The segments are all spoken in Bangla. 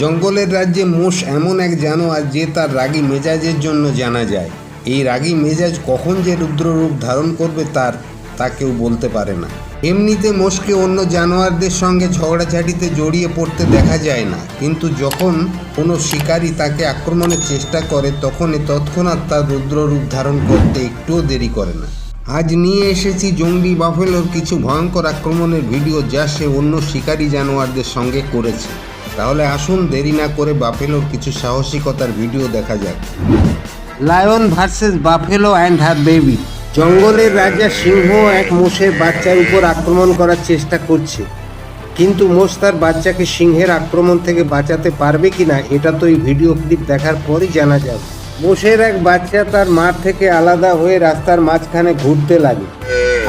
জঙ্গলের রাজ্যে মোষ এমন এক জানোয়ার যে তার রাগী মেজাজের জন্য জানা যায়। এই রাগী মেজাজ কখন যে রুদ্ররূপ ধারণ করবে তার, তা কেউ বলতে পারে না। এমনিতে মোষকে অন্য জানোয়ারদের সঙ্গে ঝগড়াঝাটিতে জড়িয়ে পড়তে দেখা যায় না। কিন্তু যখন কোনো শিকারী তাকে আক্রমণের চেষ্টা করে, তখনই তৎক্ষণাৎ তার রুদ্ররূপ ধারণ করতে একটুও দেরি করে না। আজ নিয়ে এসেছি জঙ্গলি বাফেলোর কিছু ভয়ঙ্কর আক্রমণের ভিডিও যা সে অন্য শিকারী জানোয়ারদের সঙ্গে করেছে। তাহলে আসুন দেরি না করে বাফেলোর কিছু সাহসিকতার ভিডিও দেখা যাক। Lion versus buffalo and her baby. জঙ্গলের রাজা সিংহ এক মোষের বাচ্চার উপর আক্রমণ করার চেষ্টা করছে। কিন্তু মোষ তার বাচ্চাকে সিংহের আক্রমণ থেকে বাঁচাতে পারবে কিনা, এটা তো এই ভিডিও ক্লিপ দেখার পরই জানা যাবে। মোষের এক বাচ্চা তার মাঠ থেকে আলাদা হয়ে রাস্তার মাঝখানে ঘুরতে লাগে।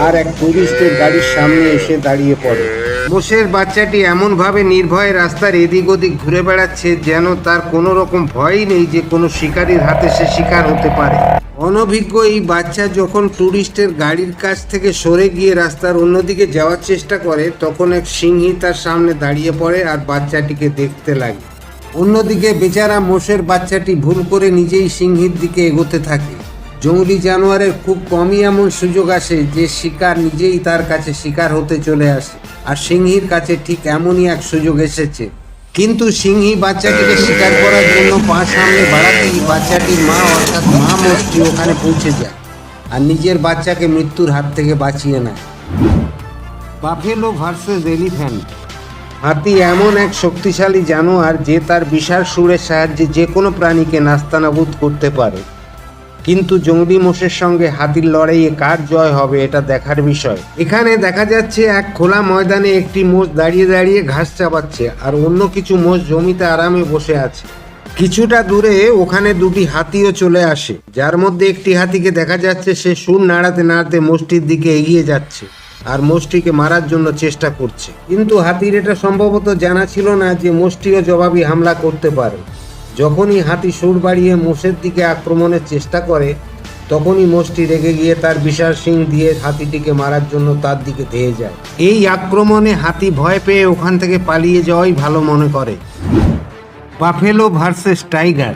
আর এক টুরিস্টের গাড়ির সামনে এসে দাঁড়িয়ে পড়ে। মোষের বাচ্চাটি এমনভাবে নির্ভয়ে রাস্তার এদিক ওদিক ঘুরে বেড়াচ্ছে যেন তার কোনো রকম ভয়ই নেই যে কোনো শিকারীর হাতে সে শিকার হতে পারে। অনভিজ্ঞ এই বাচ্চা যখন ট্যুরিস্টের গাড়ির কাছ থেকে সরে গিয়ে রাস্তার অন্যদিকে যাওয়ার চেষ্টা করে, তখন এক সিংহী তার সামনে দাঁড়িয়ে পড়ে আর বাচ্চাটিকে দেখতে লাগে। অন্যদিকে বেচারা মোষের বাচ্চাটি ভুল করে নিজেই সিংহীর দিকে এগোতে থাকে। জঙ্গলি জানোয়ারের খুব কমই এমন সুযোগ আসে যে শিকার নিজেই তার কাছে শিকার হতে চলে আসে। আর সিংহীর কাছে ঠিক এমনই এক সুযোগ এসেছে। কিন্তু সিংহী বাচ্চাটিকে শিকার করার জন্য পা সামনে বাড়াতেই বাচ্চাটির মা অর্থাৎ মা মোষটি ওখানে পৌঁছে যায় আর নিজের বাচ্চাকে মৃত্যুর হাত থেকে বাঁচিয়ে নেয়। Buffalo versus elephant. হাতি এমন এক শক্তিশালী জানোয়ার যে তার বিশাল সুরের সাহায্যে যে কোনো প্রাণীকে নাস্তানাবুদ করতে পারে। কিন্তু জঙ্গলি মোষের সঙ্গে হাতির লড়াইয়ে কার জয় হবে এটা দেখার বিষয়। এখানে দেখা যাচ্ছে এক খোলা ময়দানে একটি মোষ দাঁড়িয়ে দাঁড়িয়ে ঘাস চাপাচ্ছে আর অন্য কিছু মোষ জমিতে আরামে বসে আছে। কিছুটা দূরে ওখানে দুটি হাতিও চলে আসে, যার মধ্যে একটি হাতিকে দেখা যাচ্ছে সে সুর নাড়াতে নাড়াতে মোষটির দিকে এগিয়ে যাচ্ছে আর মোষটিকে মারার জন্য চেষ্টা করছে। কিন্তু হাতির এটা সম্ভবত জানা ছিল না যে মোষটিও জবাবি হামলা করতে পারে। যখনই হাতি সুর বাড়িয়ে মোষের দিকে আক্রমণের চেষ্টা করে, তখনই মোষটি রেগে গিয়ে তার বিশাল সিং দিয়ে হাতিটিকে মারার জন্য তার দিকে ধেয়ে যায়। এই আক্রমণে হাতি ভয় পেয়ে ওখান থেকে পালিয়ে যাওয়াই ভালো মনে করে। Buffalo versus tiger.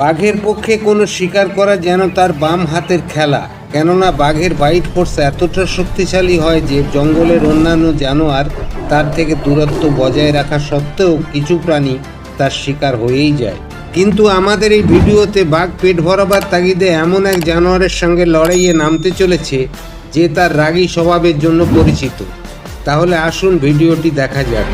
বাঘের পক্ষে কোনো শিকার করা যেন তার বাম হাতের খেলা, কেননা বাঘের বাইট ফোর্স এতটা শক্তিশালী হয় যে জঙ্গলের অন্যান্য জানোয়ার তার থেকে দূরত্ব বজায় রাখা সত্ত্বেও কিছু প্রাণী তার শিকার হয়েই যায়। কিন্তু আমাদের এই ভিডিওতে বাঘ পেট ভরাবার তাগিদে এমন এক জানোয়ারের সঙ্গে লড়াইয়ে নামতে চলেছে যে তার রাগী স্বভাবের জন্য পরিচিত। তাহলে আসুন ভিডিওটি দেখা যাক।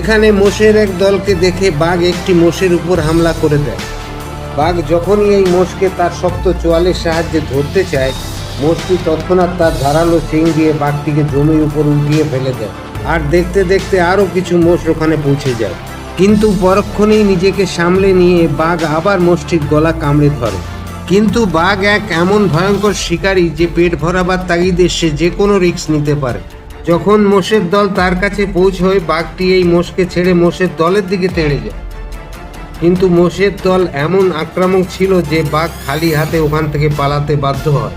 এখানে মোষের এক দলকে দেখে বাঘ একটি মোষের উপর হামলা করে দেয়। বাঘ যখনই এই মোষকে তার শক্ত চোয়ালের সাহায্যে ধরতে চায়, মোষটি তৎক্ষণাৎ তার ধারালো শিং দিয়ে বাঘটিকে জমির উপর উল্টিয়ে ফেলে দেয়। আর দেখতে দেখতে আরও কিছু মোষ ওখানে পৌঁছে যায়। কিন্তু পরক্ষণেই নিজেকে সামলে নিয়ে বাঘ আবার মোষটির গলা কামড়ে ধরে। কিন্তু বাঘ এক এমন ভয়ঙ্কর শিকারী যে পেট ভরাবার তাগিদে সে যে কোনো রিস্ক নিতে পারে। যখন মোষের দল তার কাছে পৌঁছয়, বাঘটি এই মোষকে ছেড়ে মোষের দলের দিকে তেড়ে যায়। কিন্তু মোষের দল এমন আক্রমক ছিল যে বাঘ খালি হাতে ওখান থেকে পালাতে বাধ্য হয়।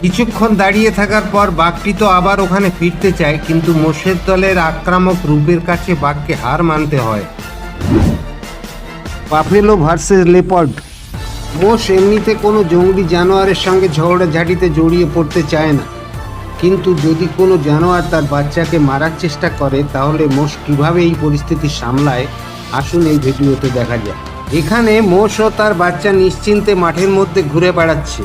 কিছুক্ষণ দাঁড়িয়ে থাকার পর বাঘটি তো আবার ওখানে ফিরতে চায় কিন্তু মোষের দলের আক্রামক রূপের কাছে বাঘকে হার মানতে হয়। পাফেলো ভার্সেস লেপার্ড মোষ এমনিতে কোনো জঙ্গলি জানোয়ারের সঙ্গে ঝগড়াঝাটিতে জড়িয়ে পড়তে চায় না। কিন্তু যদি কোনো জানোয়ার তার বাচ্চাকে মারার চেষ্টা করে তাহলে মোষ কীভাবে এই পরিস্থিতি সামলায় আসুন এই ভিডিওতে দেখা যায় এখানে মোষ ও তার বাচ্চা নিশ্চিন্তে মাঠের মধ্যে ঘুরে বেড়াচ্ছে।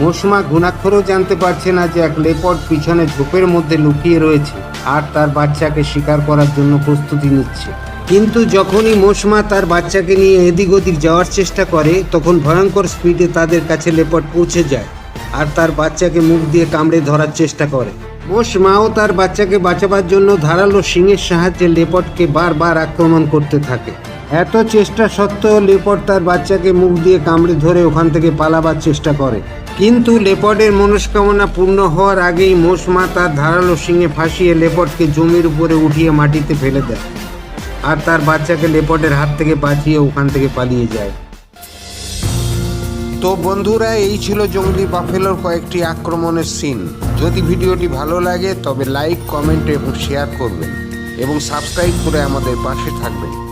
মোষমা ঘুণাক্ষরও জানতে পারছে না যে এক লেপট পিছনে ঝোপের মধ্যে লুকিয়ে রয়েছে আর তার বাচ্চাকে শিকার করার জন্য প্রস্তুতি নিচ্ছে। কিন্তু যখনই মোষমা তার বাচ্চাকে নিয়ে এদিক ওদিক যাওয়ার চেষ্টা করে, তখন ভয়ঙ্কর স্পিডে তাদের কাছে লেপট পৌঁছে যায় আর তার বাচ্চাকে মুখ দিয়ে কামড়ে ধরার চেষ্টা করে। মোষ মাও তার বাচ্চাকে বাঁচাবার জন্য ধারালো শিংয়ের সাহায্যে লেপটকে বারবার আক্রমণ করতে থাকে। এত চেষ্টা সত্ত্বেও লেপট তার বাচ্চাকে মুখ দিয়ে কামড়ে ধরে ওখান থেকে পালাবার চেষ্টা করে। কিন্তু লেপটের মনস্কামনা পূর্ণ হওয়ার আগেই মোষ মা তার ধারালো শিঙে ফাঁসিয়ে লেপটকে জমির উপরে উঠিয়ে মাটিতে ফেলে দেয় আর তার বাচ্চাকে লেপটের হাত থেকে বাঁচিয়ে ওখান থেকে পালিয়ে যায়। তো বন্ধুরা, এই ছিল জঙ্গলি বাফেলোর কয়েকটি আক্রমণের সিন যদি ভিডিওটি ভালো লাগে, তবে লাইক, কমেন্ট এবং শেয়ার করবেন এবং সাবস্ক্রাইব করে আমাদের পাশে থাকবেন।